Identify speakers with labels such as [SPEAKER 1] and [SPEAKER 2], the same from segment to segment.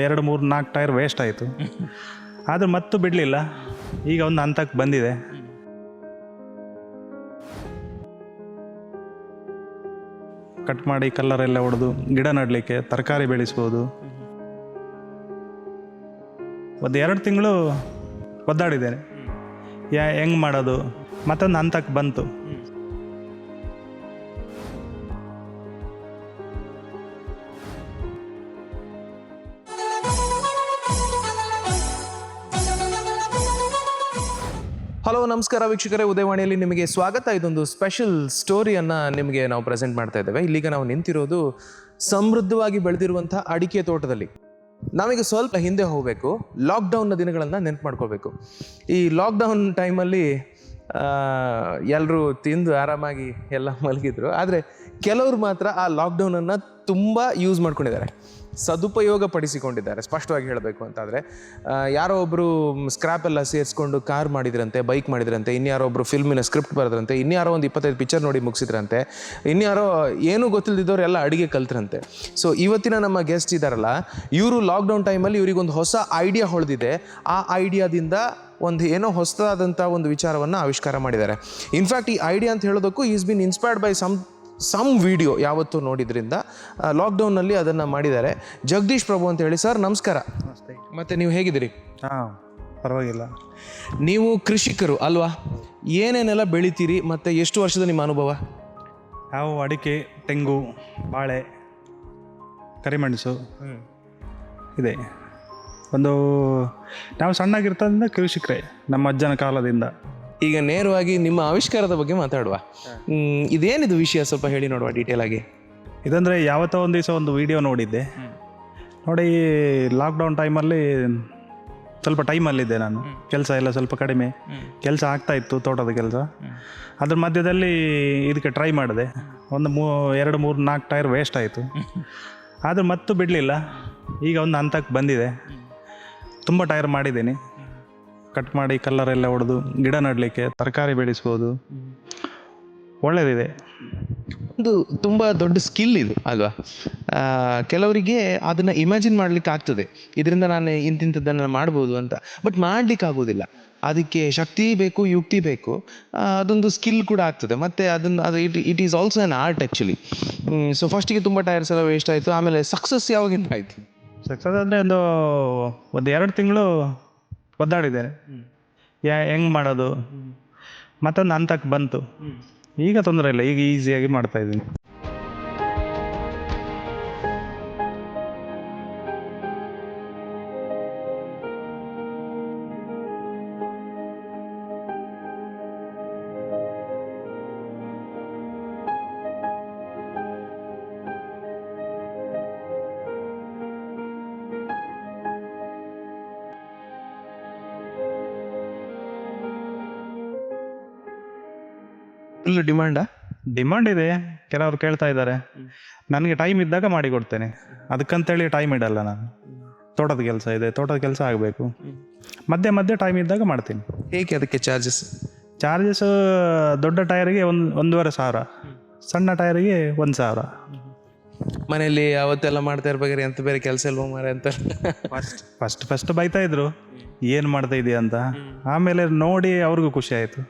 [SPEAKER 1] ಎರಡು, ಮೂರು, ನಾಲ್ಕು ಟೈರ್ ವೇಸ್ಟ್ ಆಯಿತು. ಆದರೂ ಮತ್ತೂ ಬಿಡಲಿಲ್ಲ. ಈಗ ಒಂದು ಹಂತಕ್ಕೆ ಬಂದಿದೆ. ಕಟ್ ಮಾಡಿ ಕಲ್ಲರೆಲ್ಲ ಹೊಡೆದು ಗಿಡ ನೆಡಲಿಕ್ಕೆ, ತರಕಾರಿ ಬೆಳೆಸ್ಬೋದು. ಒಂದು ಎರಡು ತಿಂಗಳು ಒದ್ದಾಡಿದ್ದೇನೆ. ಯಾ, ಹೆಂಗೆ ಮಾಡೋದು? ಮತ್ತೊಂದು ಹಂತಕ್ಕೆ ಬಂತು.
[SPEAKER 2] ಹಲೋ ನಮಸ್ಕಾರ ವೀಕ್ಷಕರೇ, ಉದಯವಾಣಿಯಲ್ಲಿ ನಿಮಗೆ ಸ್ವಾಗತ. ಇದೊಂದು ಸ್ಪೆಷಲ್ ಸ್ಟೋರಿಯನ್ನು ನಿಮಗೆ ನಾವು ಪ್ರೆಸೆಂಟ್ ಮಾಡ್ತಾ ಇದ್ದೇವೆ. ಇಲ್ಲಿಗ ನಾವು ನಿಂತಿರೋದು ಸಮೃದ್ಧವಾಗಿ ಬೆಳೆದಿರುವಂಥ ಅಡಿಕೆ ತೋಟದಲ್ಲಿ. ನಾವೀಗ ಸ್ವಲ್ಪ ಹಿಂದೆ ಹೋಗಬೇಕು. ಲಾಕ್ಡೌನ್ನ ದಿನಗಳನ್ನು ನೆನ್ಪು ಮಾಡ್ಕೋಬೇಕು. ಈ ಲಾಕ್ಡೌನ್ ಟೈಮಲ್ಲಿ ಎಲ್ಲರೂ ತಿಂದು ಆರಾಮಾಗಿ ಎಲ್ಲ ಮಲಗಿದ್ರು. ಆದರೆ ಕೆಲವರು ಮಾತ್ರ ಆ ಲಾಕ್ಡೌನನ್ನು ತುಂಬ ಯೂಸ್ ಮಾಡ್ಕೊಂಡಿದ್ದಾರೆ. ಸದುಪಯೋಗ ಪಡಿಸಿಕೊಂಡಿದ್ದಾರೆ ಸ್ಪಷ್ಟವಾಗಿ ಹೇಳಬೇಕು ಅಂತಾದರೆ ಯಾರೋ ಒಬ್ಬರು ಸ್ಕ್ರಾಪ್ ಎಲ್ಲ ಸೇರಿಸ್ಕೊಂಡು ಕಾರ್ ಮಾಡಿದ್ರಂತೆ ಬೈಕ್ ಮಾಡಿದ್ರಂತೆ, ಇನ್ಯಾರೋ ಒಬ್ಬರು ಫಿಲ್ಮಿನ ಸ್ಕ್ರಿಪ್ಟ್ ಬರೆದ್ರಂತೆ, ಇನ್ಯಾರೋ ಒಂದು ಇಪ್ಪತ್ತೈದು ಪಿಕ್ಚರ್ ನೋಡಿ ಮುಗಿಸಿದ್ರಂತೆ, ಇನ್ಯಾರೋ ಏನೂ ಗೊತ್ತಿಲ್ಲದಿದ್ದವ್ರು ಎಲ್ಲ ಅಡುಗೆ ಕಲ್ತ್ರಂತೆ. ಸೊ ಇವತ್ತಿನ ನಮ್ಮ ಗೆಸ್ಟ್ ಇದ್ದಾರಲ್ಲ ಇವರು ಲಾಕ್ಡೌನ್ ಟೈಮಲ್ಲಿ ಇವರಿಗೊಂದು ಹೊಸ ಐಡಿಯಾ ಹೊಳೆದಿದೆ. ಆ ಐಡಿಯಾದಿಂದ ಒಂದು ಏನೋ ಹೊಸದಾದಂಥ ಒಂದು ವಿಚಾರವನ್ನು ಆವಿಷ್ಕಾರ ಮಾಡಿದ್ದಾರೆ. ಇನ್ಫ್ಯಾಕ್ಟ್ ಈ ಐಡಿಯಾ ಅಂತ ಹೇಳೋದಕ್ಕೂ is been inspired by some some video ಯಾವತ್ತೂ ನೋಡಿದ್ರಿಂದ ಲಾಕ್ಡೌನ್ನಲ್ಲಿ ಅದನ್ನು ಮಾಡಿದ್ದಾರೆ. ಜಗದೀಶ್ ಪ್ರಭು ಅಂತ ಹೇಳಿ ಸರ್ ನಮಸ್ಕಾರ. ಮತ್ತು ನೀವು ಹೇಗಿದ್ದೀರಿ?
[SPEAKER 1] ಹಾಂ ಪರವಾಗಿಲ್ಲ.
[SPEAKER 2] ನೀವು ಕೃಷಿಕರು ಅಲ್ವಾ? ಏನೇನೆಲ್ಲ ಬೆಳಿತೀರಿ ಮತ್ತು ಎಷ್ಟು ವರ್ಷದ ನಿಮ್ಮ ಅನುಭವ?
[SPEAKER 1] ಯಾವ ಅಡಿಕೆ ತೆಂಗು ಬಾಳೆ ಕರಿಮೆಣಸು ಇದೆ. ಒಂದು ನಾವು ಸಣ್ಣಗಿರ್ತದಿಂದ ಕೃಷಿಕರೇ ನಮ್ಮ ಅಜ್ಜನ ಕಾಲದಿಂದ.
[SPEAKER 2] ಈಗ ನೇರವಾಗಿ ನಿಮ್ಮ ಆವಿಷ್ಕಾರದ ಬಗ್ಗೆ ಮಾತಾಡುವ. ಇದೇನಿದು ವಿಷಯ? ಸ್ವಲ್ಪ ಹೇಳಿ ನೋಡುವ ಡೀಟೇಲ್ ಆಗಿ.
[SPEAKER 1] ಇದಂದರೆ ಯಾವತ್ತೋ ಒಂದು ದಿವಸ ಒಂದು ವಿಡಿಯೋ ನೋಡಿದ್ದೆ. ನೋಡಿ ಲಾಕ್ಡೌನ್ ಟೈಮಲ್ಲಿ ಸ್ವಲ್ಪ ಟೈಮಲ್ಲಿದ್ದೆ ನಾನು. ಕೆಲಸ ಎಲ್ಲ ಸ್ವಲ್ಪ ಕಡಿಮೆ. ಕೆಲಸ ಆಗ್ತಾ ಇತ್ತು ತೋಟದ ಕೆಲಸ. ಅದ್ರ ಮಧ್ಯದಲ್ಲಿ ಇದಕ್ಕೆ ಟ್ರೈ ಮಾಡಿದೆ. ಒಂದು ಮೂ ಎರಡು ಮೂರು ನಾಲ್ಕು ಟೈರ್ ವೇಸ್ಟ್ ಆಯಿತು. ಆದರೂ ಮತ್ತು ಬಿಡಲಿಲ್ಲ. ಈಗ ಒಂದು ಹಂತಕ್ಕೆ ಬಂದಿದೆ. ತುಂಬ ಟೈರ್ ಮಾಡಿದ್ದೀನಿ. ಕಟ್ ಮಾಡಿ ಕಲ್ಲರೆಲ್ಲ ಹೊಡೆದು ಗಿಡ ನೆಡಲಿಕ್ಕೆ ತರಕಾರಿ ಬೆಳೆಸ್ಬೋದು. ಒಳ್ಳೆಯದಿದೆ
[SPEAKER 2] ಒಂದು ತುಂಬ ದೊಡ್ಡ ಸ್ಕಿಲ್ ಇದು ಅಲ್ವಾ? ಕೆಲವರಿಗೆ ಅದನ್ನು ಇಮ್ಯಾಜಿನ್ ಮಾಡಲಿಕ್ಕೆ ಆಗ್ತದೆ. ಇದರಿಂದ ನಾನು ಇಂತಿಂಥದ್ದನ್ನು ಮಾಡ್ಬೋದು ಅಂತ. ಬಟ್ ಮಾಡಲಿಕ್ಕೆ ಆಗೋದಿಲ್ಲ. ಅದಕ್ಕೆ ಶಕ್ತಿ ಬೇಕು ಯುಕ್ತಿ ಬೇಕು. ಅದೊಂದು ಸ್ಕಿಲ್ ಕೂಡ ಆಗ್ತದೆ. ಮತ್ತು ಅದನ್ನು ಅದು it it is also an art actually so ಫಸ್ಟಿಗೆ ತುಂಬ ಟೈರ್ಸ್ ಎಲ್ಲ ವೇಸ್ಟ್ ಆಯಿತು. ಆಮೇಲೆ ಸಕ್ಸಸ್ ಯಾವಾಗಿಂದ ಆಯಿತು?
[SPEAKER 1] ಸಕ್ಸಸ್ ಅಂದರೆ ಒಂದು ಒಂದು ಎರಡು ತಿಂಗಳು ಒದ್ದಾಡಿದ್ದೇನೆ ಯಾ ಹೆಂಗೆ ಮಾಡೋದು? ಮತ್ತೊಂದು ಹಂತಕ್ಕೆ ಬಂತು. ಈಗ ತೊಂದರೆ ಇಲ್ಲ ಈಗ ಈಸಿಯಾಗಿ ಮಾಡ್ತಾ ಇದ್ದೀನಿ.
[SPEAKER 2] ಫುಲ್ ಡಿಮ್ಯಾಂಡಾ
[SPEAKER 1] ಡಿಮಾಂಡ್ ಇದೆ. ಕೆಲವರು ಕೇಳ್ತಾ ಇದ್ದಾರೆ. ನನಗೆ ಟೈಮ್ ಇದ್ದಾಗ ಮಾಡಿ ಕೊಡ್ತೇನೆ ಅದಕ್ಕಂತೇಳಿ ಟೈಮ್ ಇಡಲ್ಲ ನಾನು. ತೋಟದ ಕೆಲಸ ಇದೆ. ತೋಟದ ಕೆಲಸ ಆಗಬೇಕು. ಮಧ್ಯೆ ಮಧ್ಯೆ ಟೈಮ್ ಇದ್ದಾಗ ಮಾಡ್ತೀನಿ.
[SPEAKER 2] ಏಕೆ ಅದಕ್ಕೆ ಚಾರ್ಜಸ್
[SPEAKER 1] ಚಾರ್ಜಸ್ ದೊಡ್ಡ ಟೈರಿಗೆ ಒಂದು ಒಂದೂವರೆ ಸಾವಿರ. ಸಣ್ಣ ಟೈರಿಗೆ ಒಂದು ಸಾವಿರ.
[SPEAKER 2] ಮನೆಯಲ್ಲಿ ಅವತ್ತೆಲ್ಲ ಮಾಡ್ತಾ ಇರ್ಬೇಕಾದ್ರೆ ಎಂತ ಬೇರೆ ಕೆಲಸ ಇಲ್ವ ಮಾರ ಅಂತ?
[SPEAKER 1] ಫಸ್ಟ್ ಫಸ್ಟ್ ಫಸ್ಟ್ ಬೈತಾ ಇದ್ರು. ಏನು ಮಾಡ್ತಾ ಇದೆಯಾ ಅಂತ? ಆಮೇಲೆ ನೋಡಿ ಅವ್ರಿಗೂ ಖುಷಿ ಆಯಿತು.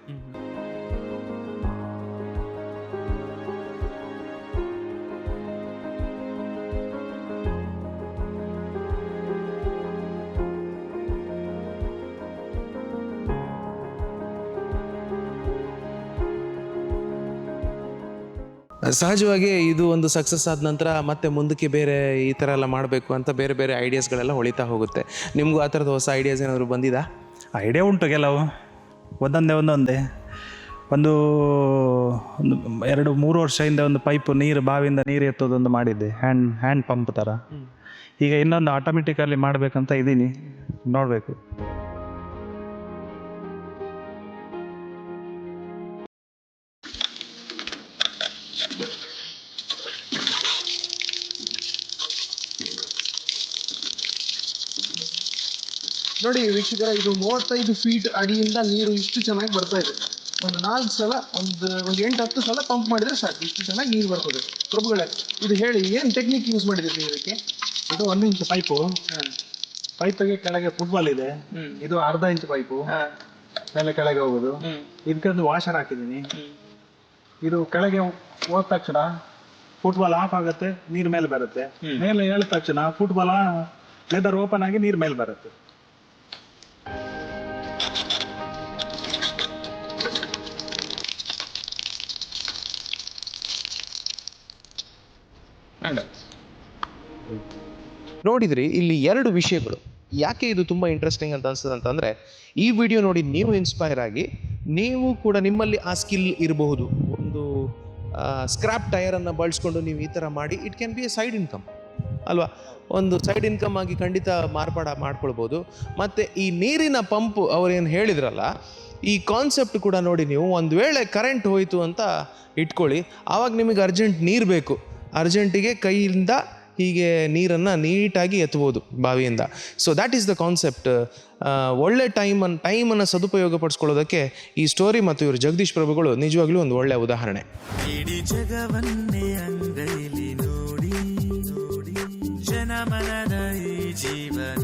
[SPEAKER 2] ಸಹಜವಾಗಿ ಇದು ಒಂದು ಸಕ್ಸಸ್ ಆದ ನಂತರ ಮತ್ತೆ ಮುಂದಕ್ಕೆ ಬೇರೆ ಈ ಥರ ಎಲ್ಲ ಮಾಡಬೇಕು ಅಂತ ಬೇರೆ ಬೇರೆ ಐಡಿಯಾಸ್ಗಳೆಲ್ಲ ಹೊಳಿತಾ ಹೋಗುತ್ತೆ. ನಿಮಗೂ ಆ ಥರದ ಹೊಸ ಐಡಿಯಾಸ್ ಏನಾದರೂ ಬಂದಿದಾ?
[SPEAKER 1] ಐಡಿಯಾ ಉಂಟು ಕೆಲವು. ಒಂದೊಂದೇ ಒಂದೊಂದೇ. ಒಂದು ಒಂದು ಎರಡು ಮೂರು ವರ್ಷ ಹಿಂದೆ ಒಂದು ಪೈಪ್ ನೀರು ಬಾವಿಯಿಂದ ನೀರು ಎತ್ತೋದೊಂದು ಮಾಡಿದ್ದೆ. ಹ್ಯಾಂಡ್ ಹ್ಯಾಂಡ್ ಪಂಪ್ ಥರ ಈಗ ಇನ್ನೊಂದು ಆಟೋಮೆಟಿಕಲ್ಲಿ ಮಾಡಬೇಕಂತ ಇದ್ದೀನಿ ನೋಡಬೇಕು.
[SPEAKER 3] ನೋಡಿ ವೀಕ್ಷಕರ ಇದು ಮೂವತ್ತೈದು ಫೀಟ್ ಅಡಿಯಿಂದ ನೀರು ಇಷ್ಟು ಚೆನ್ನಾಗಿ ಬರ್ತಾ ಇದೆ. ಒಂದು ನಾಲ್ಕು ಸಲ ಒಂದು ಒಂದು ಎಂಟು ಹತ್ತು ಸಲ ಪಂಪ್ ಮಾಡಿದ್ರೆ ಸಾಕು. ಇಷ್ಟು ಚೆನ್ನಾಗಿ ನೀರು ಬರ್ತದೆ. ಪ್ರಭುಗಳೇ ಇದು ಹೇಳಿ ಏನು ಟೆಕ್ನಿಕ್ ಯೂಸ್ ಮಾಡಿದ್ದೀರಿ ಇದಕ್ಕೆ?
[SPEAKER 1] ಇದು ಒಂದು ಇಂಚು ಪೈಪು ಪೈಪಿಗೆ ಕೆಳಗೆ ಫುಟ್ಬಾಲ್ ಇದೆ. ಇದು ಅರ್ಧ ಇಂಚ್ ಪೈಪು ಮೇಲೆ ಕೆಳಗೆ ಹೋಗೋದು. ಇದಕ್ಕೊಂದು ವಾಷರ್ ಹಾಕಿದ್ದೀನಿ. ಇದು ಕೆಳಗೆ ಹೋದ ತಕ್ಷಣ ಫುಟ್ಬಾಲ್ ಆಫ್ ಆಗುತ್ತೆ ನೀರ್ ಮೇಲೆ ಬರುತ್ತೆ. ಮೇಲೆ ಹೇಳಿದ ತಕ್ಷಣ ಫುಟ್ಬಾಲ್ ಲೆದರ್ ಓಪನ್ ಆಗಿ ನೀರ್ ಮೇಲೆ ಬರುತ್ತೆ.
[SPEAKER 2] ನೋಡಿದ್ರಿ ಇಲ್ಲಿ ಎರಡು ವಿಷಯಗಳು. ಯಾಕೆ ಇದು ತುಂಬ ಇಂಟ್ರೆಸ್ಟಿಂಗ್ ಅಂತ ಅನ್ಸುತ್ತೆ ಅಂತಂದರೆ ಈ ವಿಡಿಯೋ ನೋಡಿ ನೀವು ಇನ್ಸ್ಪೈರ್ ಆಗಿ ನೀವು ಕೂಡ ನಿಮ್ಮಲ್ಲಿ ಆ ಸ್ಕಿಲ್ ಇರಬಹುದು. ಸ್ಕ್ರಾಪ್ ಟೈರನ್ನು ಬಳಸ್ಕೊಂಡು ನೀವು ಈ ಥರ ಮಾಡಿ it can be a side income ಅಲ್ವಾ? ಒಂದು ಸೈಡ್ ಇನ್ಕಮ್ ಆಗಿ ಖಂಡಿತ ಮಾರ್ಪಾಡ ಮಾಡ್ಕೊಳ್ಬೋದು. ಮತ್ತು ಈ ನೀರಿನ ಪಂಪ್ ಅವರೇನು ಹೇಳಿದ್ರಲ್ಲ, ಈ ಕಾನ್ಸೆಪ್ಟ್ ಕೂಡ ನೋಡಿ ನೀವು, ಒಂದು ವೇಳೆ ಕರೆಂಟ್ ಹೋಯಿತು ಅಂತ ಇಟ್ಕೊಳ್ಳಿ. ಆವಾಗ ನಿಮಗೆ ಅರ್ಜೆಂಟ್ ನೀರು ಬೇಕು. ಅರ್ಜೆಂಟಿಗೆ ಕೈಯಿಂದ ಹೀಗೆ ನೀರನ್ನು ನೀಟಾಗಿ ಎತ್ಬೋದು ಬಾವಿಯಿಂದ. So that is the concept ಒಳ್ಳೆ ಟೈಮನ್ನು ಟೈಮನ್ನು ಸದುಪಯೋಗ ಪಡಿಸ್ಕೊಳ್ಳೋದಕ್ಕೆ ಈ ಸ್ಟೋರಿ ಮತ್ತು ಇವರು ಜಗದೀಶ್ ಪ್ರಭುಗಳು ನಿಜವಾಗ್ಲೂ ಒಂದು ಒಳ್ಳೆಯ ಉದಾಹರಣೆ.
[SPEAKER 4] ಜೀವನ.